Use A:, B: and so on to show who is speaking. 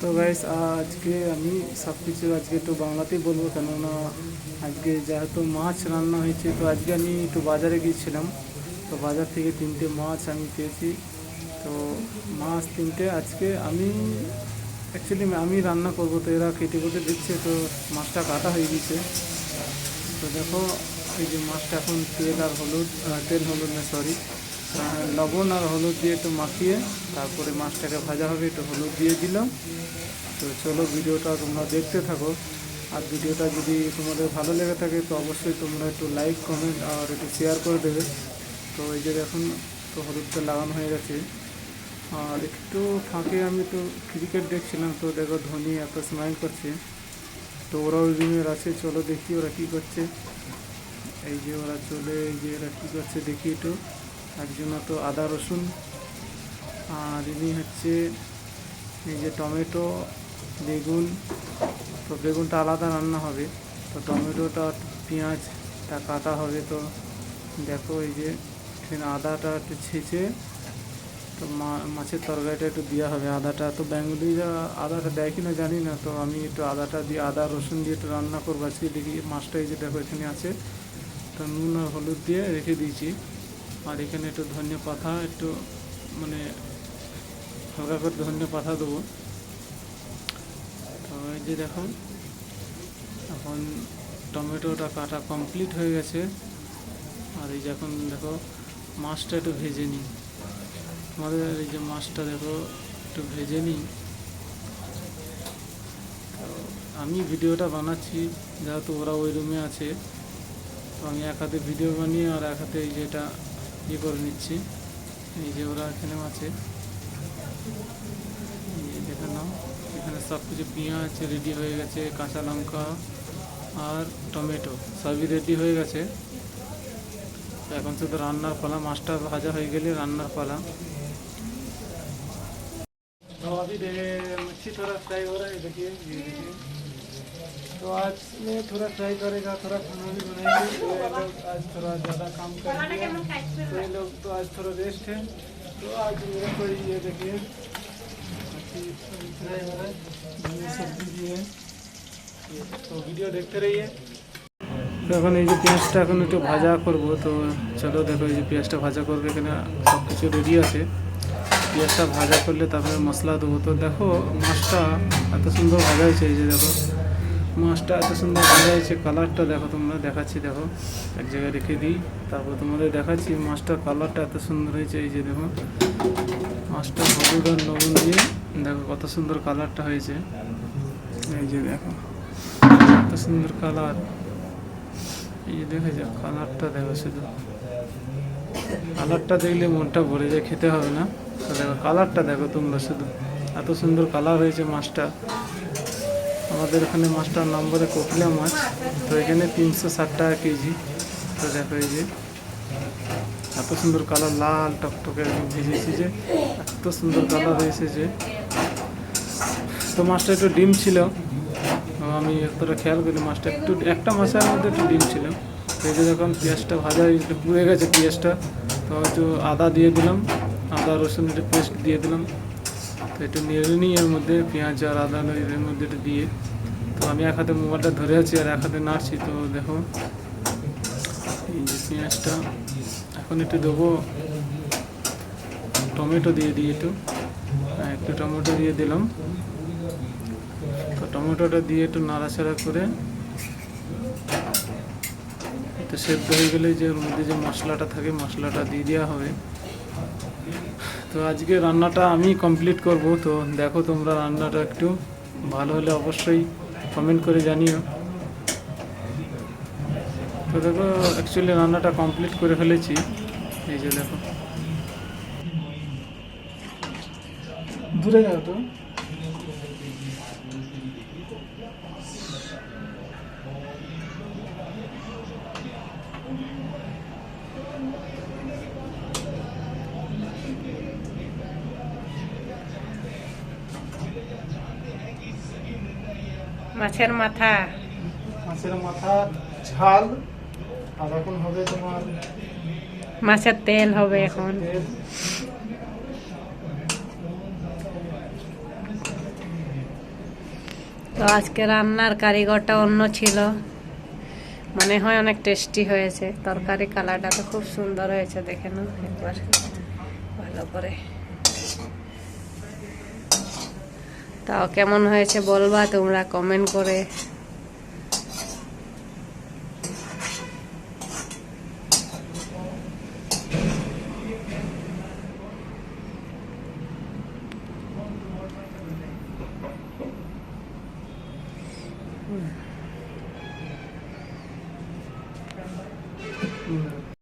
A: তো গাইস আজকে আমি সব কিছু আজকে একটু বাংলাতেই বলব, কেননা আজকে যেহেতু মাছ রান্না হয়েছে, তো আজকে আমি একটু বাজারে গিয়েছিলাম। তো বাজার থেকে তিনটে মাছ আমি পেয়েছি। তো মাছ তিনটে, আজকে আমি অ্যাকচুয়ালি আমি রান্না করব, তো এরা কেটে কেটে দিচ্ছে, তো মাছটা কাটা হয়ে গেছে। তো দেখো, এই যে মাছটা এখন তেল আর হলুদ তেল হলুদ না সরি লবণ আর হলুদ দিয়ে একটু মাখিয়ে তারপরে মাছটাকে ভাজা হবে, একটু হলুদ দিয়ে দিলাম। তো চলো ভিডিওটা তোমরা দেখতে থাকো। আর ভিডিওটা যদি তোমাদের ভালো লেগে থাকে, তো অবশ্যই তোমরা একটু লাইক কমেন্ট আর একটু শেয়ার করে দেবে। তো এই যে এখন তো হলুদটা লাগানো হয়ে গেছে। আর একটু ফাঁকে আমি তো ক্রিকেট দেখছিলাম, তো দেখো ধোনি এত স্মাইল করছে। তো ওরাও রুমের আছে, চলো দেখি ওরা কী করছে। এই যে ওরা চলে, এই যে ওরা কী করছে, দেখি একটু। একজন তো আদা, রসুন, আর ইনি হচ্ছে এই যে টমেটো, বেগুন, তো বেগুনটা আলাদা রান্না হবে। তো টমেটোটা পেঁয়াজটা কাটা হবে। তো দেখো এই যে এখানে আদাটা একটু ছেঁচে, তো মাছের তরকারিটা একটু দেওয়া হবে আদাটা। তো বেঙ্গলিরা আদাটা দেয় কিনা জানি না। তো আমি একটু আদাটা দিয়ে, আদা, রসুন দিয়ে একটু রান্না করব। আজকে দেখি মাছটা এই যে দেখো এখানে আছে। তো নুন আর হলুদ দিয়ে রেখে দিয়েছি। আর এখানে একটু ধনে পাতা একটু মানে হালকা করে ধনে পাতা দেবো। তো এই যে দেখো এখন টমেটোটা কাটা কমপ্লিট হয়ে গেছে। আর এই যে এখন দেখো, মাছটা একটু ভেজে নিই। আমাদের এই যে মাছটা দেখো, একটু ভেজে নিই। আমি ভিডিওটা বানাচ্ছি, যেহেতু ওরা ওই রুমে আছে, তো আমি এক হাতে ভিডিও বানিয়ে আর এক হাতে এই যেটা ইয়ে করে নিচ্ছি এই যে ওরা এখানেও আছে এই যে দেখে নাও এখানে সব কিছু পেঁয়াজ রেডি হয়ে গেছে কাঁচা লঙ্কা আর টমেটো সবই রেডি হয়ে গেছে তো এখন শুধু রান্নার পালা মাছটা ভাজা হয়ে গেলে রান্নার পালা तो अभी देखे मच्छी थोड़ा फ्राई हो रहा है देखिए ये देखिए तो आज में थोड़ा फ्राई करेगा थोड़ा खाना भी बनाएंगे तो ये लोग आज थोड़ा ज़्यादा काम करेंगे तो ये लोग तो आज थोड़ा रेस्ट है तो आज मेरा को ये देखिए मच्छी फ्राई हो रहा है ये सब्जी भी है ये, तो वीडियो देखते रहिए তো এখন এই যে পেঁয়াজটা এখন একটু ভাজা করব তো চলো দেখো এই যে পেঁয়াজটা ভাজা করবে এখানে সব কিছু রেডি আছে পেঁয়াজটা ভাজা করলে তারপরে মশলা দেবো তো দেখো মাছটা এত সুন্দর ভাজা হয়েছে এই যে দেখো মাছটা এত সুন্দর ভাজা হয়েছে কালারটা দেখো তোমরা, দেখাচ্ছি দেখো, এক জায়গায় রেখে দিই, তারপর তোমাদের দেখাচ্ছি মাছটার কালারটা এত সুন্দর হয়েছে, এই যে দেখো, মাছটা হলুদ আর লবণ দিয়ে, দেখো কত সুন্দর কালারটা হয়েছে, এই যে দেখো, এত সুন্দর কালার এই যে দেখে কালারটা দেখো শুধু কালারটা দেখলে মনটা ভরে যায়, খেতে হবে না দেখো কালারটা দেখো তোমরা শুধু, এত সুন্দর কালার হয়েছে মাছটা আমাদের এখানে মাছটার নম্বরে কোকিলা মাছ। তো এখানে তিনশো ষাট টাকা কেজি। তো দেখো এই যে, এত সুন্দর কালার, লাল টকটকে একদম ভেজেছি যে, এত সুন্দর কালার হয়েছে যে। তো মাছটা একটু ডিম ছিল। আমি এতটা খেয়াল করি মাছটা। একটু, একটা মাছের মধ্যে একটু ডিম ছিল। তো এই যে যখন পেঁয়াজটা ভাজা একটু পুড়ে গেছে পেঁয়াজটা। তো একটু আদা দিয়ে দিলাম। আদা রসুন একটু পেস্ট দিয়ে দিলাম। তো একটু নেড়ে নিই এর মধ্যে পেঁয়াজ আর আদা এর মধ্যে একটু দিয়ে। তো আমি এক হাতে মোবাইলটা ধরে আছি আর এক হাতে নাড়ছি তো দেখো। এই যে পেঁয়াজটা এখন একটু দেবো। টমেটো দিয়ে দিই একটু। হ্যাঁ, একটু টমেটো দিয়ে দিলাম। তো টমেটোটা দিয়ে একটু নাড়াচাড়া করে একটু সেদ্ধ হয়ে গেলে যে ওর মধ্যে যে মশলাটা থাকে মশলাটা দিয়ে দেওয়া হবে। তো আজকে রান্নাটা আমি কমপ্লিট করব। তো দেখো তোমরা রান্নাটা একটু ভালো হলে অবশ্যই কমেন্ট করে জানিও। তো দেখো অ্যাকচুয়ালি রান্নাটা কমপ্লিট করে ফেলেছি। এই যে দেখো। দূরে যাও তো।
B: মাছের মাথা।
A: মাছের মাথা ঝাল আর এখন হবে তোমার
B: মাছের তেল হবে এখন। তো আজকে রান্নার কারিগরটা অন্য ছিল। মনে হয় অনেক টেস্টি হয়েছে। তরকারি কালারটা তো খুব সুন্দর হয়েছে দেখে নাও একবার। ভালো করে। তাও কেমন হয়েছে বলবা তোমরা কমেন্ট করে Mm-hmm.